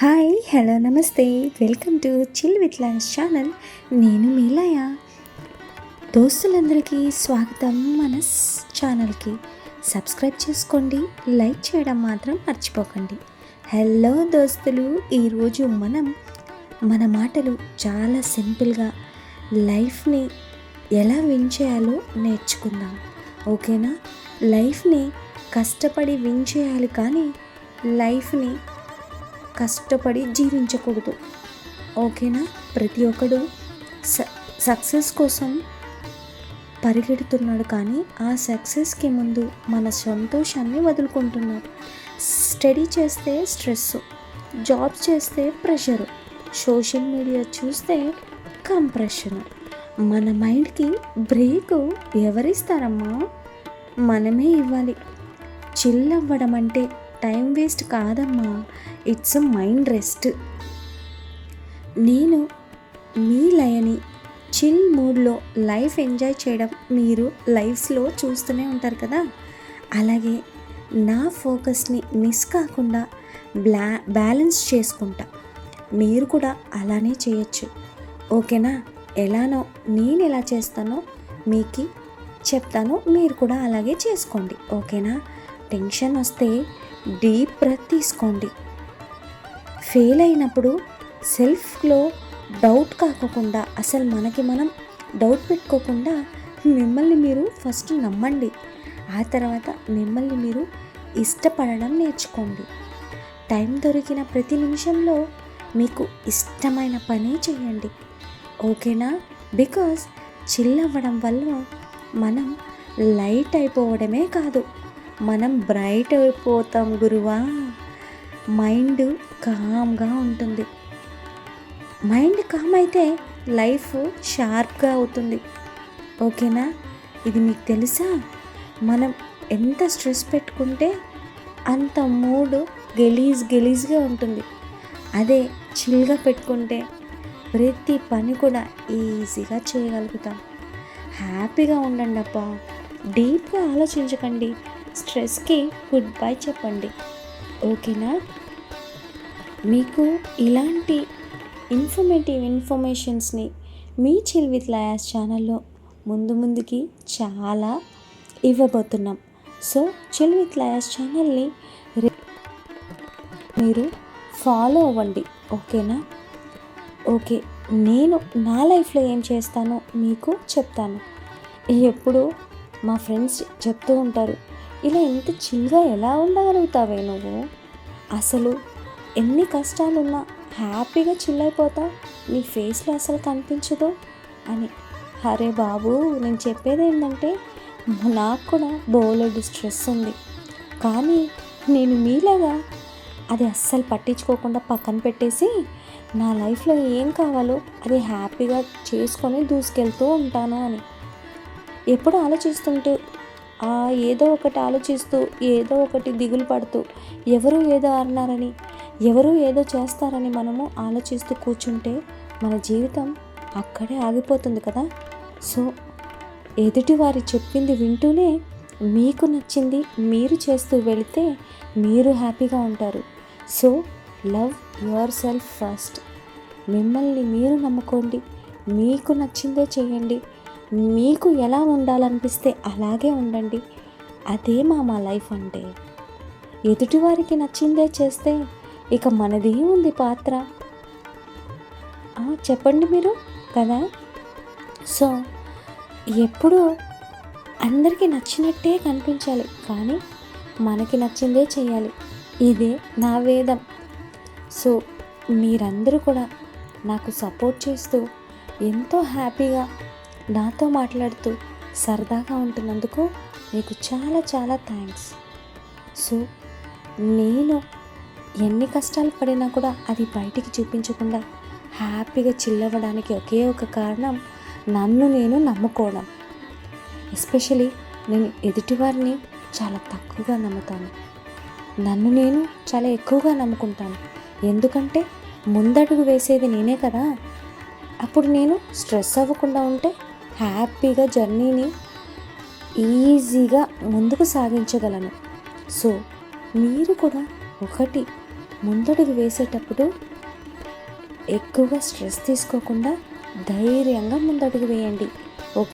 Hi hello నమస్తే. Welcome to chill with life channel. నేను మీలయ. దోస్తులందరికీ స్వాగతం మన ఛానల్కి. సబ్స్క్రైబ్ చేసుకోండి లైక్ చేయడం మాత్రం మర్చిపోకండి. హలో దోస్తులు ఈరోజు మనం మన మాటలు చాలా సింపుల్గా లైఫ్ని ఎలా విన్ చేయాలో నేర్చుకుందాం. ఓకేనా? లైఫ్ని కష్టపడి విన్ చేయాలి కానీ లైఫ్ని కష్టపడి జీవించకూడదు. ఓకేనా? ప్రతి ఒక్కడు స సక్సెస్ కోసం పరిగెడుతున్నాడు కానీ ఆ సక్సెస్కి ముందు మన సంతోషాన్ని వదులుకుంటున్నాడు. స్టడీ చేస్తే స్ట్రెస్ జాబ్ చేస్తే ప్రెషరు సోషల్ మీడియా చూస్తే కంప్రెషన్. మన మైండ్కి బ్రేక్ ఎవరిస్తారమ్మా? మనమే ఇవ్వాలి. చిల్ అవ్వడం అంటే టైం వేస్ట్ కాదమ్మా. It's mind rest. నేను మీ లయని చిల్ మూడ్లో లైఫ్ ఎంజాయ్ చేయడం మీరు లైఫ్స్లో చూస్తూనే ఉంటారు కదా. అలాగే నా ఫోకస్ని మిస్ కాకుండా బ్లా బ్యాలెన్స్ చేసుకుంటా. మీరు కూడా అలానే చేయొచ్చు. ఓకేనా? ఎలానో నేను ఎలా చేస్తానో మీకు చెప్తాను. మీరు కూడా అలాగే చేసుకోండి. ఓకేనా? టెన్షన్ వస్తే డీప్ బ్రెత్ తీసుకోండి. ఫెయిల్ అయినప్పుడు సెల్ఫ్లో డౌట్ కాకుండా అసలు మనకి మనం డౌట్ పెట్టుకోకుండా మిమ్మల్ని మీరు ఫస్ట్ నమ్మండి. ఆ తర్వాత మిమ్మల్ని మీరు ఇష్టపడడం నేర్చుకోండి. టైం దొరికిన ప్రతి నిమిషంలో మీకు ఇష్టమైన పనే చేయండి. ఓకేనా? బికాస్ చిల్ అవ్వడం వల్ల మనం లైట్ అయిపోవడమే కాదు. మనం బ్రైట్ అయిపోతాం గురువా. మైండ్ కామ్గా ఉంటుంది. మైండ్ కామ్ అయితే లైఫ్ షార్ప్గా అవుతుంది. ఓకేనా? ఇది మీకు తెలుసా? మనం ఎంత స్ట్రెస్ పెట్టుకుంటే అంత మూడ్ గెలీజ్ గెలీజ్గా ఉంటుంది. అదే చిల్గా పెట్టుకుంటే ప్రతి పని కూడా ఈజీగా చేయగలుగుతాం. హ్యాపీగా ఉండండి అప్ప డీప్గా ఆలోచించకండి. స్ట్రెస్కి గుడ్ బై చెప్పండి. ఓకేనా? మీకు ఇలాంటి ఇన్ఫర్మేటివ్ ఇన్ఫర్మేషన్స్ని మీ చిల్ విత్ లయాస్ ఛానల్లో ముందు ముందుకి చాలా ఇవ్వబోతున్నాం. సో చిల్ విత్ లయాస్ ఛానల్ని మీరు ఫాలో అవ్వండి. ఓకేనా? ఓకే నేను నా లైఫ్లో ఏం చేస్తానో మీకు చెప్తాను. ఎప్పుడు మా ఫ్రెండ్స్ చెప్తూ ఉంటారు ఇలా ఇంత చిల్గా ఎలా ఉండగలుగుతావే నువ్వు? అసలు ఎన్ని కష్టాలున్నా హ్యాపీగా చిల్ అయిపోతావు నీ ఫేస్లో అసలు కనిపించదు అని. అరే బాబు నేను చెప్పేది ఏంటంటే నాకు కూడా బోలెడు స్ట్రెస్ ఉంది. కానీ నేను మీలాగా అది అస్సలు పట్టించుకోకుండా పక్కన పెట్టేసి నా లైఫ్లో ఏం కావాలో అది హ్యాపీగా చేసుకొని దూసుకెళ్తూ ఉంటాను అని. ఎప్పుడు ఆలోచిస్తుంటూ ఆ ఏదో ఒకటి ఆలోచిస్తూ ఏదో ఒకటి దిగులు పడుతూ ఎవరు ఏదో అన్నారని ఎవరు ఏదో చేస్తారని మనము ఆలోచిస్తూ కూర్చుంటే మన జీవితం అక్కడే ఆగిపోతుంది కదా? సో ఎదుటి వారి చెప్పింది వింటూనే మీకు నచ్చింది మీరు చేస్తూ వెళితే మీరు హ్యాపీగా ఉంటారు. So love yourself first. మిమ్మల్ని మీరు నమ్ముకోండి మీకు నచ్చిందే చేయండి. మీకు ఎలా ఉండాలనిపిస్తే అలాగే ఉండండి. అదే మా మా లైఫ్ అంటే. ఎదుటివారికి నచ్చిందే చేస్తే ఇక మనదే ఉంది పాత్ర. చెప్పండి మీరు కదా? సో ఎప్పుడు అందరికీ నచ్చినట్టే కనిపించాలి కానీ మనకి నచ్చిందే చేయాలి. ఇదే నా వేదం. సో మీరందరూ కూడా నాకు సపోర్ట్ చేస్తూ ఎంతో హ్యాపీగా నాతో మాట్లాడుతూ సరదాగా ఉంటున్నందుకు మీకు చాలా చాలా థ్యాంక్స్ సో నేను ఎన్ని కష్టాలు పడినా కూడా అది బయటికి చూపించకుండా హ్యాపీగా చిల్లవ్వడానికి ఒకే ఒక కారణం నన్ను నేను నమ్ముకోవడం. ఎస్పెషలీ నేను ఎదుటివారిని చాలా తక్కువగా నమ్ముతాను. నన్ను నేను చాలా ఎక్కువగా నమ్ముకుంటాను. ఎందుకంటే ముందడుగు వేసేది నేనే కదా. అప్పుడు నేను స్ట్రెస్ అవ్వకుండా ఉంటే హ్యాపీగా జర్నీని ఈజీగా ముందుకు సాగించగలను. సో మీరు కూడా ఒకటి ముందడుగు వేసేటప్పుడు ఎక్కువగా స్ట్రెస్ తీసుకోకుండా ధైర్యంగా ముందడుగు వేయండి.